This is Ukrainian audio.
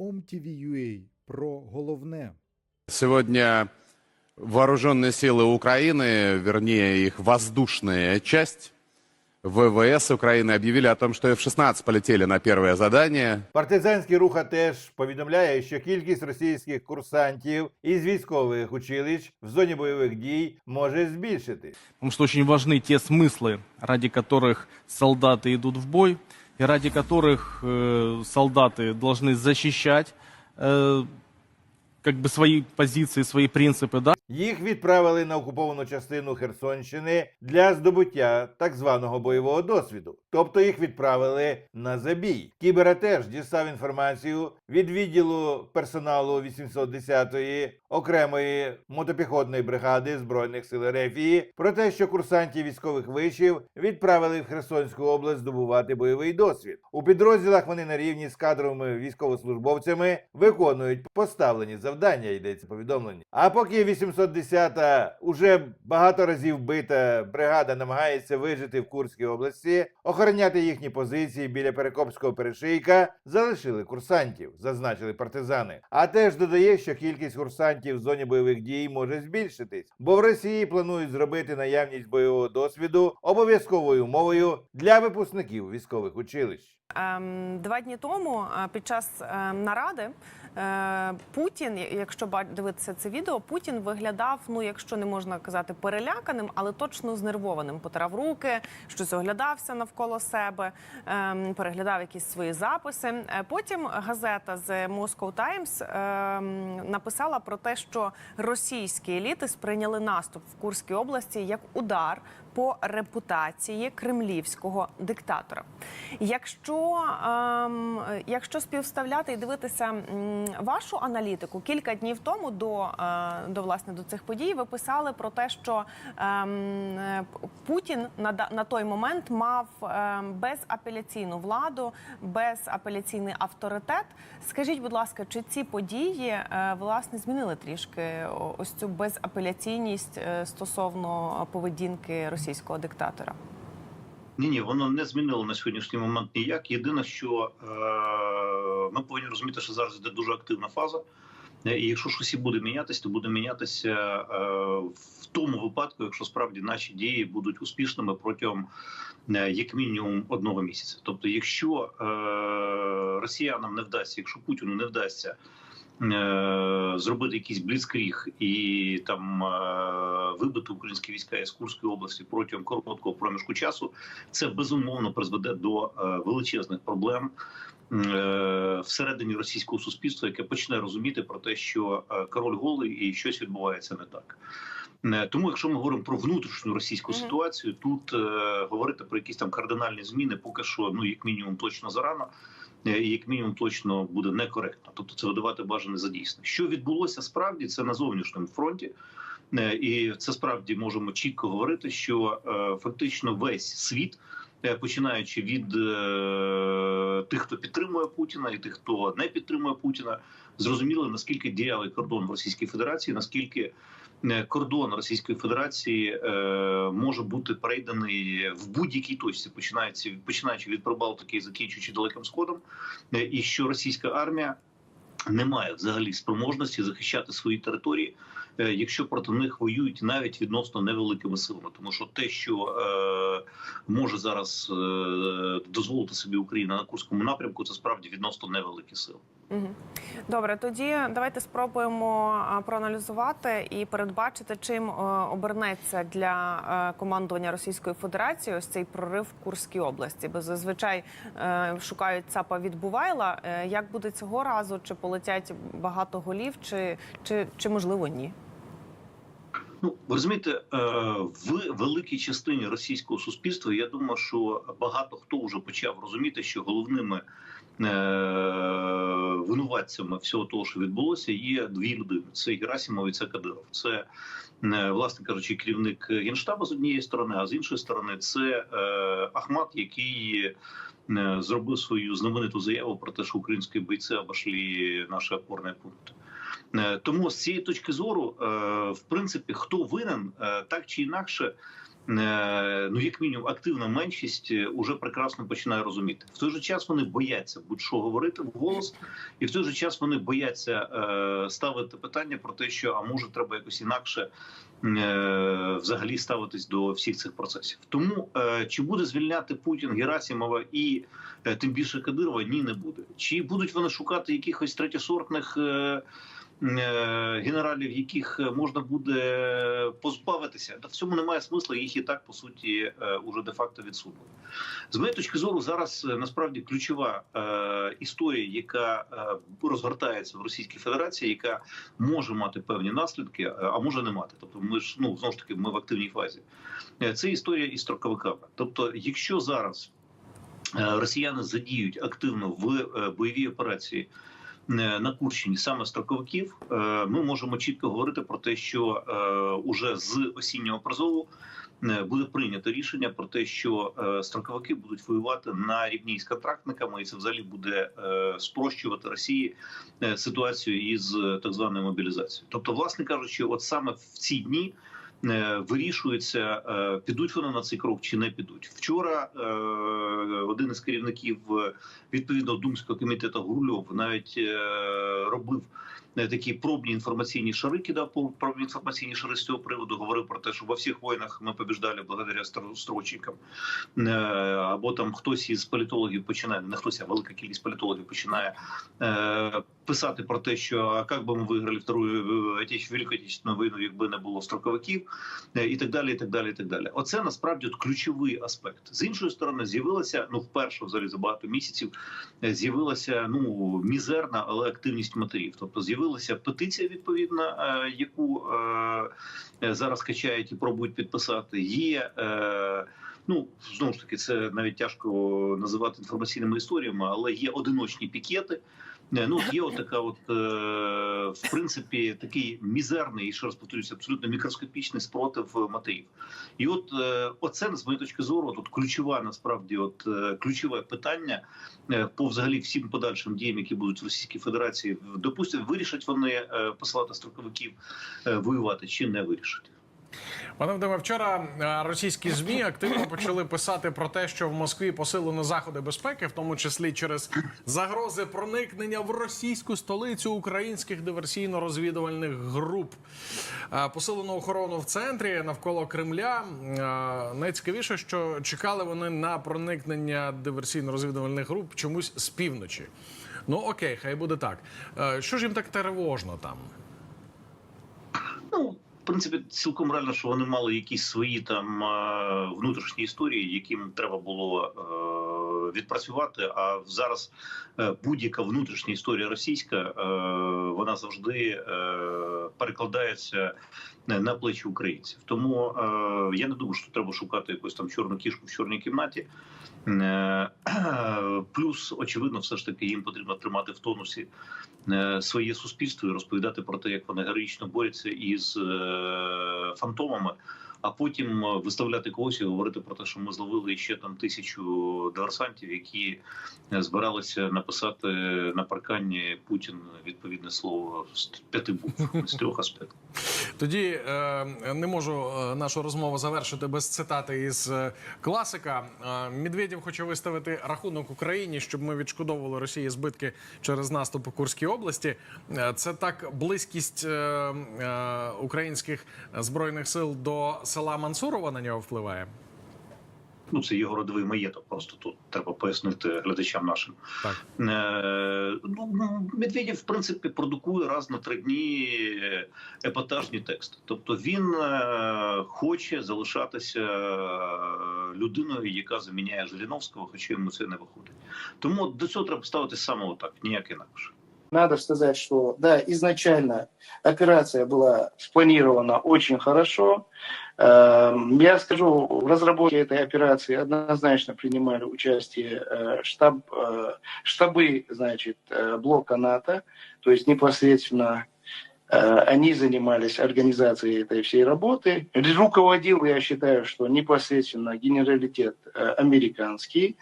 OMTV.ua про головне. Сегодня вооруженные силы Украины, вернее их воздушная часть, ВВС Украины объявили о том, что F-16 полетели на первое задание. Партизанський рух теж повідомляє, що кількість російських курсантів із військових училищ в зоні бойових дій може збільшити. Потому что очень важны те смыслы, ради которых солдаты идут в бой, и ради которых э, солдаты должны защищать э, как бы свои позиции, свои принципы, да, Їх відправили на окуповану частину Херсонщини для здобуття так званого бойового досвіду. Тобто їх відправили на забій. Кібера теж дістав інформацію від відділу персоналу 810-ї окремої мотопіхотної бригади збройних сил Рефії про те, що курсантів військових вишів відправили в Херсонську область здобувати бойовий досвід. У підрозділах вони на рівні з кадровими військовослужбовцями виконують поставлені завдання. Йдеться повідомлення. А поки 810-та уже багато разів бита бригада намагається вижити в Курській області, охороняти їхні позиції біля Перекопського перешийка залишили курсантів, зазначили партизани. А теж додає, що кількість курсантів в зоні бойових дій може збільшитись, бо в Росії планують зробити наявність бойового досвіду обов'язковою умовою для випускників військових училищ. Ем, Два дні тому е, під час ем, наради е, Путін, якщо дивитися це відео, Путін виглядав, ну якщо не можна казати переляканим, але точно знервованим. Потирав руки, щось оглядався навколо себе, ем, переглядав якісь свої записи. Е, Потім газета з Moscow Times написала про те, що російські еліти сприйняли наступ в Курській області як удар по репутації кремлівського диктатора. Якщо, ем, якщо співставляти і дивитися вашу аналітику, кілька днів тому до, е, до власне до цих подій ви писали про те, що ем, Путін на, на той момент мав ем, безапеляційну владу, безапеляційний авторитет. Скажіть, будь ласка, чи ці події е, власне змінили трішки ось цю безапеляційність е, стосовно поведінки російського диктатора? Ні, ні, воно не змінило на сьогоднішній момент ніяк. Єдине, що е, ми повинні розуміти, що зараз йде дуже активна фаза. Е, І якщо щось і буде мінятись, то буде мінятися е, в тому випадку, якщо справді наші дії будуть успішними протягом е, як мінімум одного місяця. Тобто, якщо е, росіянам не вдасться, якщо Путіну не вдасться зробити якийсь бліцкріг і там е, вибити українські війська із Курської області протягом короткого проміжку часу, це безумовно призведе до е, величезних проблем. е, Всередині російського суспільства, яке почне розуміти про те, що е, король голий і щось відбувається не так. Е, Тому, якщо ми говоримо про внутрішню російську ситуацію, тут е, говорити про якісь там кардинальні зміни, поки що, ну як мінімум, точно зарано, е, і як мінімум точно буде некоректно. Тобто, це видавати бажане за дійсне. Що відбулося справді, це на зовнішньому фронті. Е, І це справді можемо чітко говорити, що е, фактично весь світ, е, починаючи від е, тих, хто підтримує Путіна, і тих, хто не підтримує Путіна, зрозуміли наскільки діялий кордон в Російській Федерації, наскільки е, кордон Російської Федерації е, може бути перейданий в будь-якій точці, починаючи, починаючи від Прибалтики і закінчуючи далеким сходом, е, і що російська армія не має взагалі спроможності захищати свої території, е, якщо проти них воюють навіть відносно невеликими силами, тому що те, що е, може зараз е, дозволити собі Україна на Курському напрямку, це справді відносно невеликі сили. Добре, тоді давайте спробуємо проаналізувати і передбачити, чим е, обернеться для е, командування Російської Федерації ось цей прорив в Курській області. Бо зазвичай е, шукають ЦАПа від Бувайла. Як буде цього разу? Чи полетять багато голів, чи, чи, чи можливо ні? Ну розумієте, в великій частині російського суспільства я думаю, що багато хто вже почав розуміти, що головними винуватцями всього того, що відбулося, є дві людини: це Герасимов і це Кадиров. Це е, власне кажучи, керівник генштабу з однієї сторони, а з іншої сторони, це е, Ахмат, який. е, Зробив свою знамениту заяву про те, що українські бойці обійшли наші опорні пункти. Е, Тому з цієї точки зору, е, в принципі, хто винен, е, так чи інакше, е, ну як мінімум активна меншість е, уже прекрасно починає розуміти. В той же час вони бояться будь-що говорити вголос, і в той же час вони бояться е, ставити питання про те, що а може треба якось інакше е, взагалі ставитись до всіх цих процесів. Тому е, чи буде звільняти Путін Герасимова і е, тим більше Кадирова? Ні, не буде. Чи будуть вони шукати якихось третєсортних? Е, е, Генералів, яких можна буде позбавитися, в цьому немає смисла. Їх і так по суті е, уже де факто відсунули. З моєї точки зору, зараз е, насправді ключова е, історія, яка е, розгортається в Російській Федерації, яка може мати певні наслідки, е, а може не мати. Тобто, ми ж ну знову ж таки, ми в активній фазі. Е, Це історія із строковиками. Тобто, якщо зараз е, росіяни задіють активно в е, бойовій операції. Е, На Курщині саме строковиків е, ми можемо чітко говорити про те, що е, уже з осіннього призову е, буде прийнято рішення про те, що строковики будуть воювати на рівні з контрактниками, і це взагалі буде спрощувати Росії ситуацію із так званою мобілізацією. Тобто, власне кажучи, от саме в ці дні. Е, Вирішується, е, підуть вони на цей крок чи не підуть. Вчора е, один із керівників відповідного відповідно думського комітету Гурльов навіть робив такі пробні інформаційні шари, кидав по- пробні інформаційні шари з цього приводу. Говорив про те, що во всіх воїнах ми побіждали благодаря стро- строчникам. Е, Або там хтось із політологів починає, не хтось, а велика кількість політологів починає е, писати про те, що а як би ми виграли Втору е, Велику Отечественну війну, якби не було строковиків, е, і так далі. і так далі, і так далі. Оце насправді от ключовий аспект. З іншої сторони, з'явилася ну вперше взагалі за багато місяців. е, З'явилася ну мізерна, але активність матерів. Тобто з'явилася петиція, відповідна, е, яку е, е, зараз качають і пробують підписати. Є ну знову ж таки, це навіть тяжко називати інформаційними історіями, але є одиночні пікети. Е, Ну, є от така, от е, в принципі, такий мізерний, і ще раз повторюся, абсолютно мікроскопічний спротив матерів. І от е, оце з моєї точки зору, тут ключова насправді, от ключове питання по взагалі всім подальшим діям, які будуть в Російській Федерації. Допустимо, вирішать вони е, посилати строковиків е, воювати чи не вирішать. Пане Вадиме, вчора е, російські змі активно почали писати про те, що в Москві посилено заходи безпеки, в тому числі через загрози проникнення в російську столицю українських диверсійно-розвідувальних груп. Е, Посилено охорону в центрі навколо Кремля. Е, Найцікавіше, що чекали вони на проникнення диверсійно-розвідувальних груп чомусь з півночі. Ну окей, хай буде так. Що ж їм так тривожно там? В принципі, цілком реально, що вони мали якісь свої там е, внутрішні історії, яким треба було е, відпрацювати. А зараз е, будь-яка внутрішня історія російська, е, вона завжди е, перекладається на плечі українців. Тому я не думаю, що треба шукати якусь там чорну кішку в чорній кімнаті. Плюс, очевидно, все ж таки їм потрібно тримати в тонусі своє суспільство і розповідати про те, як вони героїчно борються із фантомами, а потім е, виставляти когось і говорити про те, що ми зловили ще там тисячу диверсантів, які е, збиралися написати на паркані Путін відповідне слово з п'яти букв з трьох аспектів. Тоді е, не можу е, нашу розмову завершити без цитати із е, класика. Е, Медведєв хоче виставити рахунок Україні, щоб ми відшкодовували Росії збитки через наступ у Курській області. Це так близькість е, е, українських збройних сил до села Мансурова на нього впливає. Ну, це його родовий маєток. Просто тут треба пояснити глядачам нашим. Так. Е, ну, Медведєв, в принципі, продукує раз на три дні епатажні тексти. Тобто він е, хоче залишатися е, людиною, яка заміняє Жириновського, хоча йому це не виходить. Тому до цього треба ставити саме отак, ніяк інакше. Надо сказать, что да, изначально операция была спланирована очень хорошо. Эм, Я скажу, в разработке этой операции однозначно принимали участие э, штаб, э, штабы, значит, э, блока НАТО, то есть непосредственно они занимались организацией этой всей работы. Руководил, я считаю, что непосредственно генералитет американский.